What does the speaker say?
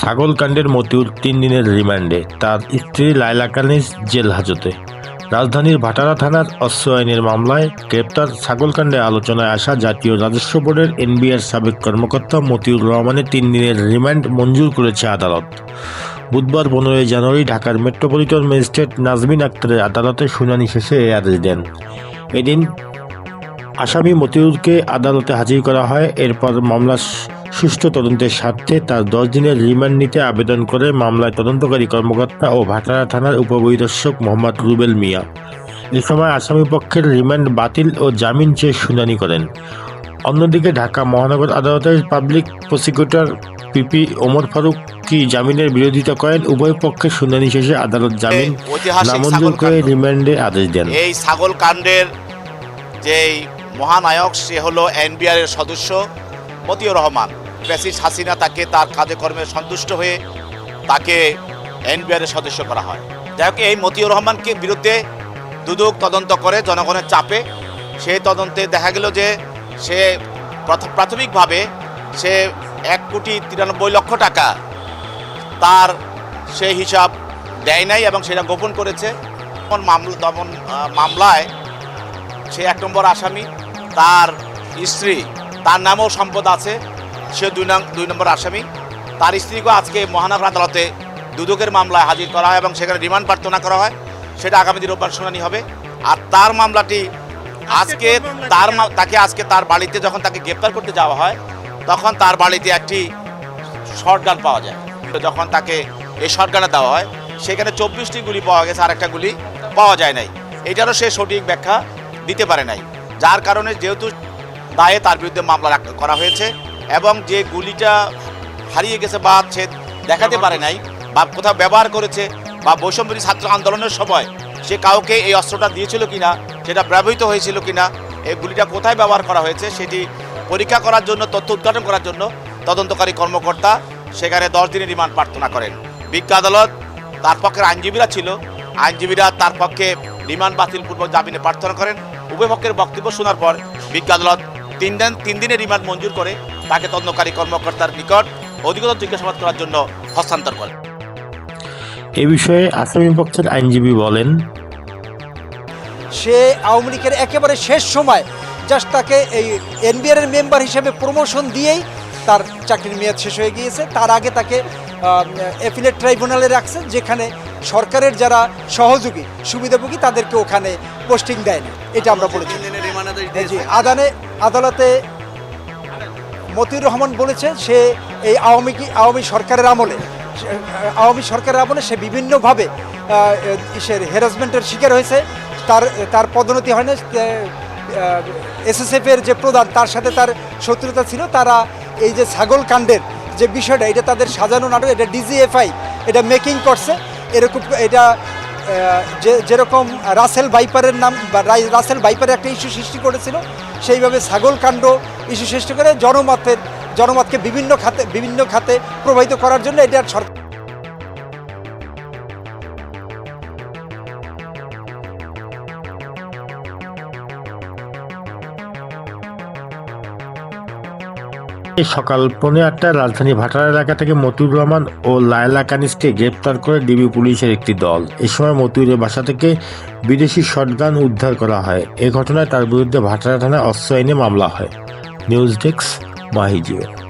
ছাগলকাণ্ডের মতিউর তিন দিনের রিমান্ডে। তার স্ত্রী লাইলা কানিস জেল হাজতে। রাজধানীর ভাটারা থানার অস্ত্র আইনের মামলায় গ্রেপ্তার ছাগলকাণ্ডে আলোচনায় আসা জাতীয় রাজস্ব বোর্ডের এনবিআর সাবেক কর্মকর্তা মতিউর রহমানের তিন দিনের রিমান্ড মঞ্জুর করেছে আদালত। বুধবার পনেরোই জানুয়ারি ঢাকার মেট্রোপলিটন ম্যাজিস্ট্রেট নাজমিন আক্তারের আদালতে শুনানি শেষে এই আদেশ দেন। এদিন আসামি মতিউরকে আদালতে হাজির করা হয়। এরপর মামলা সুষ্ঠু তদন্তের স্বার্থে তার দশ দিনের রিমান্ড নিতে আবেদন করে মামলায় তদন্তকারী কর্মকর্তা ও ভাটারা থানার উপপরিদর্শক মোহাম্মদ রুবেল মিয়া। এ সময় আসামি পক্ষের রিমান্ড বাতিল ও জামিন চেয়ে শুনানি করেন। অন্যদিকে ঢাকা মহানগর আদালতের public prosecutor PP Omar Faruk কি জামিনের বিরোধিতা করেন উভয় পক্ষের শুনানি শেষে আদালত জামিন নামঞ্জুর করে। রিমান্ডে আদেশ দেন। এই ছাগল কাণ্ডের যে মহানায়ক সে হলো এনবিআর এর সদস্য মতিউর রহমান। প্রেসিস হাসিনা তাকে তার কাজে কর্মে সন্তুষ্ট হয়ে তাকে এনবিআর এর সদস্য করা হয়। যাই হোক, এই মতিউর রহমানকে বিরুদ্ধে দুদক তদন্ত করে জনগণের চাপে। সেই তদন্তে দেখা গেল যে সে প্রথ- প্রাথমিকভাবে সে এক কোটি তিরানব্বই লক্ষ টাকা তার সেই হিসাব দেয় নাই এবং সেটা গোপন করেছে। মামলা তখন মামলায় সে এক নম্বর আসামি, তার স্ত্রী, তার নামেও সম্পদ আছে। সে দুই নং দুই নম্বর আসামি। তার স্ত্রীকে আজকে মহানগর আদালতে দুদকের মামলায় হাজির করা হয় এবং সেখানে রিমান্ড প্রার্থনা করা হয়। সেটা আগামী দিন রোববার শুনানি হবে। আর তার মামলাটি আজকে তার তাকে আজকে তার বাড়িতে যখন তাকে গ্রেপ্তার করতে যাওয়া হয় তখন তার বাড়িতে একটি শর্ট গান পাওয়া যায়। যখন তাকে এই শর্ট গানে দেওয়া হয় সেখানে চব্বিশটি গুলি পাওয়া গেছে আর একটা গুলি পাওয়া যায় নাই। এটারও সে সঠিক ব্যাখ্যা দিতে পারে নাই। যার কারণে যেহেতু দায়ে তার বিরুদ্ধে মামলা করা হয়েছে এবং যে গুলিটা হারিয়ে গেছে বা সে দেখাতে পারে নাই বা কোথাও ব্যবহার করেছে বা বৈষম্যী ছাত্র আন্দোলনের সময় সে কাউকে এই অস্ত্রটা দিয়েছিল কিনা, সেটা ব্যবহৃত হয়েছিল কিনা, এই গুলিটা কোথায় ব্যবহার করা হয়েছে, সেটি পরীক্ষা করার জন্য, তথ্য উদ্ঘাটন করার জন্য তদন্তকারী কর্মকর্তা সেখানে দশ দিনের রিমান্ড প্রার্থনা করেন। বিজ্ঞ আদালত তার পক্ষের আইনজীবীরা ছিল, আইনজীবীরা তার পক্ষে রিমান্ড বাতিলপূর্বক জামিনে প্রার্থনা করেন। উভয় পক্ষের বক্তব্য শোনার পর বিজ্ঞ আদালত তিন দিন তিন দিনের রিমান্ড মঞ্জুর করে তাকে তদন্তকারী কর্মকর্তার নিকট অধিকতর জিজ্ঞাসাবাদ করার জন্য হস্তান্তর করে। এ বিষয়ে আসামি পক্ষের আইনজীবী বলেন সে আওয়ামী লীগের একেবারে শেষ সময় জাস্ট তাকে এই এনবিআর এর মেম্বার হিসেবে প্রমোশন দিয়েই তার চাকরির মেয়াদ শেষ হয়ে গিয়েছে। তার আগে তাকে অ্যাফিলেট ট্রাইব্যুনালে রাখছে যেখানে সরকারের যারা সহযোগী সুবিধাভোগী তাদেরকে ওখানে পোস্টিং দেয়নি। এটা আমরা বলেছি। আদানে আদালতে মতিউর রহমান বলেছে, সে এই আওয়ামী আওয়ামী সরকারের আমলে আওয়ামী সরকারের আমলে সে বিভিন্নভাবে ইসের হ্যারাসমেন্টের শিকার হয়েছে। তার তার পদোন্নতি হয় না এসএসএফ এর যে প্রধান, তার সাথে তার শত্রুতা ছিল। তারা এই যে ছাগল কাণ্ডের যে বিষয়টা, এটা তাদের সাজানো নাটক, এটা ডিজিএফআই এটা মেকিং করছে। এরকম, এটা যে যেরকম রাসেল বাইপারের নাম বা রাসেল বাইপারের একটা ইস্যু সৃষ্টি করেছিল, সেইভাবে ছাগল কাণ্ড ইস্যু সৃষ্টি করে জনমতের জনমতকে বিভিন্ন খাতে বিভিন্ন খাতে প্রবাহিত করার জন্য এটা সরকার সকাল পৌনে আটটায় রাজধানী ভাটার এলাকা থেকে মতিউর রহমান ও লায়লা কানিসকে গ্রেপ্তার করে ডিবি পুলিশের একটি দল। এ সময় মতিউরের বাসা থেকে বিদেশি শটগান উদ্ধার করা হয়। এ ঘটনায় তার বিরুদ্ধে ভাটারা থানায় অস্ত্র আইনে মামলা হয়। News desk মাহিজিও।